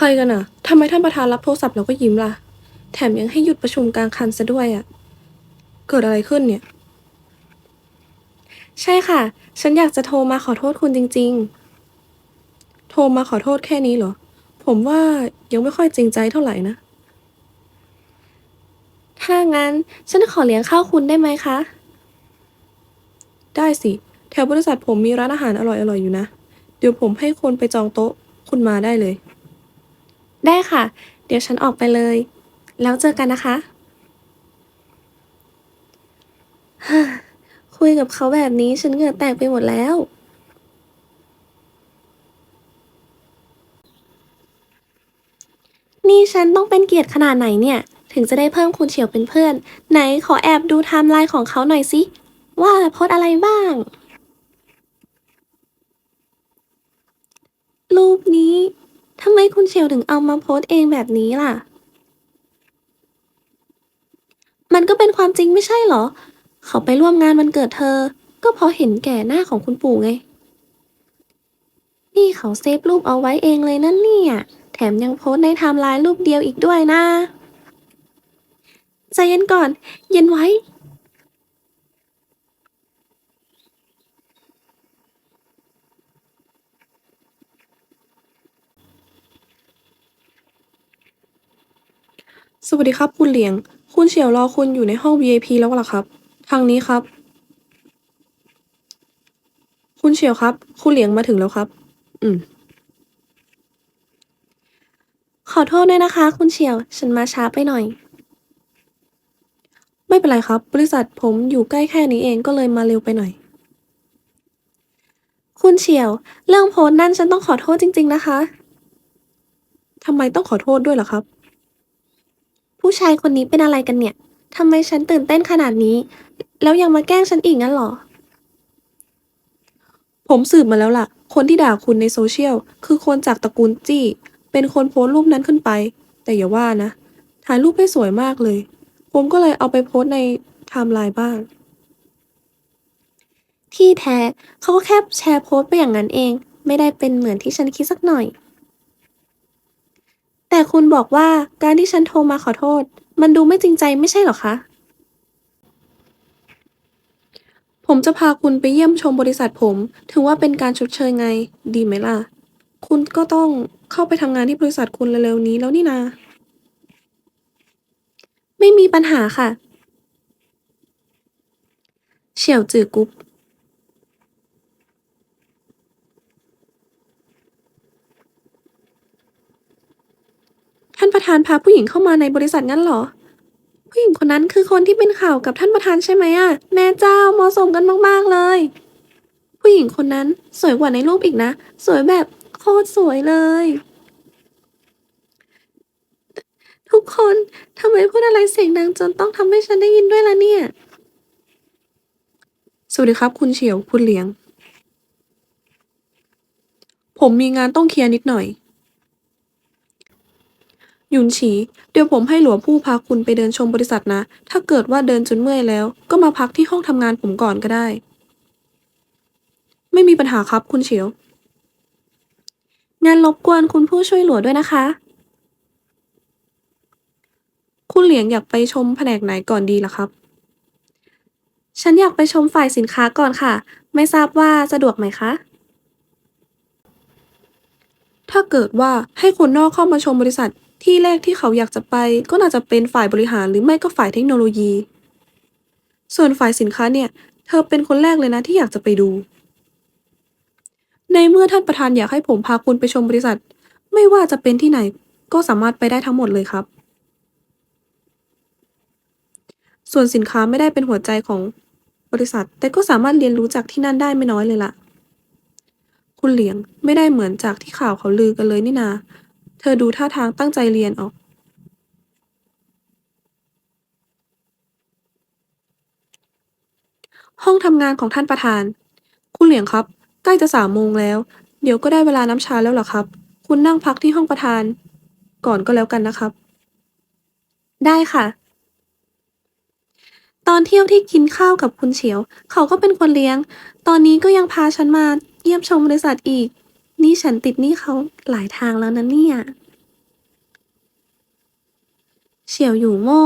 ใครกันอะทำไมท่านประธานรับโทรศัพท์แล้วก็ยิ้มล่ะ แถมยังให้หยุดประชุมกลางคันซะด้วยอะเกิดอะไรขึ้นเนี่ย ใช่ค่ะ ฉันอยากจะโทรมาขอโทษคุณจริง ๆ โทรมาขอโทษแค่นี้เหรอ ผมว่ายังไม่ค่อยจริงใจเท่าไหร่นะ ถ้างั้น ฉันขอเลี้ยงข้าวคุณได้ไหมคะ ได้สิ แถวบริษัทผมมีร้านอาหารอร่อยๆอยู่นะ เดี๋ยวผมให้คนไปจองโต๊ะ คุณมาได้เลย ได้ค่ะ เดี๋ยวฉันออกไปเลย แล้วเจอกันนะคะฮ่าคุยกับเขาแบบนี้ฉันเหงื่อแตกไปหมดแล้ว นี่ฉันต้องเป็นเกียรติขนาดไหนเนี่ย ถึงจะได้เพิ่มคุณเฉียวเป็นเพื่อน ไหนขอแอบดูไทม์ไลน์ของเขาหน่อยสิ ว่าโพสอะไรบ้าง รูปนี้ำไมคุณเฉียวถึงเอามาโพสต์เองแบบนี้ล่ะ มันก็เป็นความจริงไม่ใช่เหรอ เขาไปร่วมงานวันเกิดเธอ ก็เพราะเห็นแก่หน้าของคุณปู่ไง นี่เขาเซฟรูปเอาไว้เองเลยนั่นเนี่ย แถมยังโพสต์ในไทม์ไลน์รูปเดียวอีกด้วยนะ ใจเย็นก่อน เย็นไว้ สวัสดีครับคุณเหลียง คุณเฉียวรอคุณอยู่ในห้อง VIP แล้วเหรอครับ ทางนี้ครับ คุณเฉียวครับ คุณเหลียงมาถึงแล้วครับ อืม ขอโทษด้วยนะคะ คุณเฉียว ฉันมาช้าไปหน่อย ไม่เป็นไรครับ บริษัทผมอยู่ใกล้แค่นี้เองก็เลยมาเร็วไปหน่อย คุณเฉียว เรื่องโพสต์นั่นฉันต้องขอโทษจริง ๆ นะคะทำไมต้องขอโทษด้วยล่ะครับ ผู้ชายคนนี้เป็นอะไรกันเนี่ยทำไมฉันตื่นเต้นขนาดนี้ แล้วยังมาแกล้งฉันอีกงั้นหรอ ผมสืบมาแล้วล่ะ คนที่ด่าคุณในโซเชียล คือคนจากตระกูลจี้ เป็นคนโพสต์รูปนั้นขึ้นไป แต่อย่าว่านะ ถ่ายรูปให้สวยมากเลย ผมก็เลยเอาไปโพสต์ในไทม์ไลน์บ้าง ที่แท้เขาก็แค่แชร์โพสต์ไปอย่างนั้นเอง ไม่ได้เป็นเหมือนที่ฉันคิดสักหน่อย แต่คุณบอกว่าการที่ฉันโทรมาขอโทษ มันดูไม่จริงใจไม่ใช่หรอคะ ผมจะพาคุณไปเยี่ยมชมบริษัทผม ถือว่าเป็นการชดเชยไง ดีไหมล่ะ คุณก็ต้องเข้าไปทำงานที่บริษัทคุณเร็วๆนี้แล้วนี่นา ไม่มีปัญหาค่ะ เฉียวจือกุ๊บ ประธานพาผู้หญิงเข้ามาในบริษัทงั้นเหรอ ผู้หญิงคนนั้นคือคนที่เป็นข่าวกับท่านประธานใช่ไหมอะแม่เจ้าเหมาะสมกันมากๆเลย ผู้หญิงคนนั้นสวยกว่าในรูปอีกนะ สวยแบบโคตรสวยเลย ทุกคนทำไมพูดอะไรเสียงดังจนต้องทำให้ฉันได้ยินด้วยล่ะเนี่ย สวัสดีครับ คุณเฉียวคุณเลี้ยง ผมมีงานต้องเคลียร์นิดหน่อย ยุนฉีเดี๋ยวผมให้หลวงผู้พาคุณไปเดินชมบริษัทนะ ถ้าเกิดว่าเดินจนเมื่อยแล้ว ก็มาพักที่ห้องทำงานผมก่อนก็ได้ ไม่มีปัญหาครับคุณเฉียวงานรบกวนคุณผู้ช่วยหลวงด้วยนะคะ คุณเหลียงอยากไปชมแผนกไหนก่อนดีล่ะครับ ฉันอยากไปชมฝ่ายสินค้าก่อนค่ะ ไม่ทราบว่าสะดวกไหมคะ ถ้าเกิดว่าให้คนนอกเข้ามาชมบริษัท ที่แรกที่เขาอยากจะไปก็น่าจะเป็นฝ่ายบริหารหรือไม่ก็ฝ่ายเทคโนโลยี ส่วนฝ่ายสินค้าเนี่ยเธอเป็นคนแรกเลยนะที่อยากจะไปดู ในเมื่อท่านประธานอยากให้ผมพาคุณไปชมบริษัท ไม่ว่าจะเป็นที่ไหนก็สามารถไปได้ทั้งหมดเลยครับ ส่วนสินค้าไม่ได้เป็นหัวใจของบริษัท แต่ก็สามารถเรียนรู้จากที่นั่นได้ไม่น้อยเลยล่ะ คุณเหลียงไม่ได้เหมือนจากที่ข่าวเขาลือกันเลยนี่นา เธอดูท่าทางตั้งใจเรียนออกห้องทำงานของท่านประธาน คุณเหลียงครับ ใกล้จะสามโมงแล้ว เดี๋ยวก็ได้เวลาน้ำชาแล้วหรอครับ คุณนั่งพักที่ห้องประธาน ก่อนก็แล้วกันนะครับ ได้ค่ะ ตอนเที่ยวที่กินข้าวกับคุณเฉียว เขาก็เป็นคนเลี้ยง ตอนนี้ก็ยังพาฉันมาเยี่ยมชมบริษัทอีก นี่ฉันติดนี่เขาหลายทางแล้วนะเนี่ย เฉียวอยู่โม่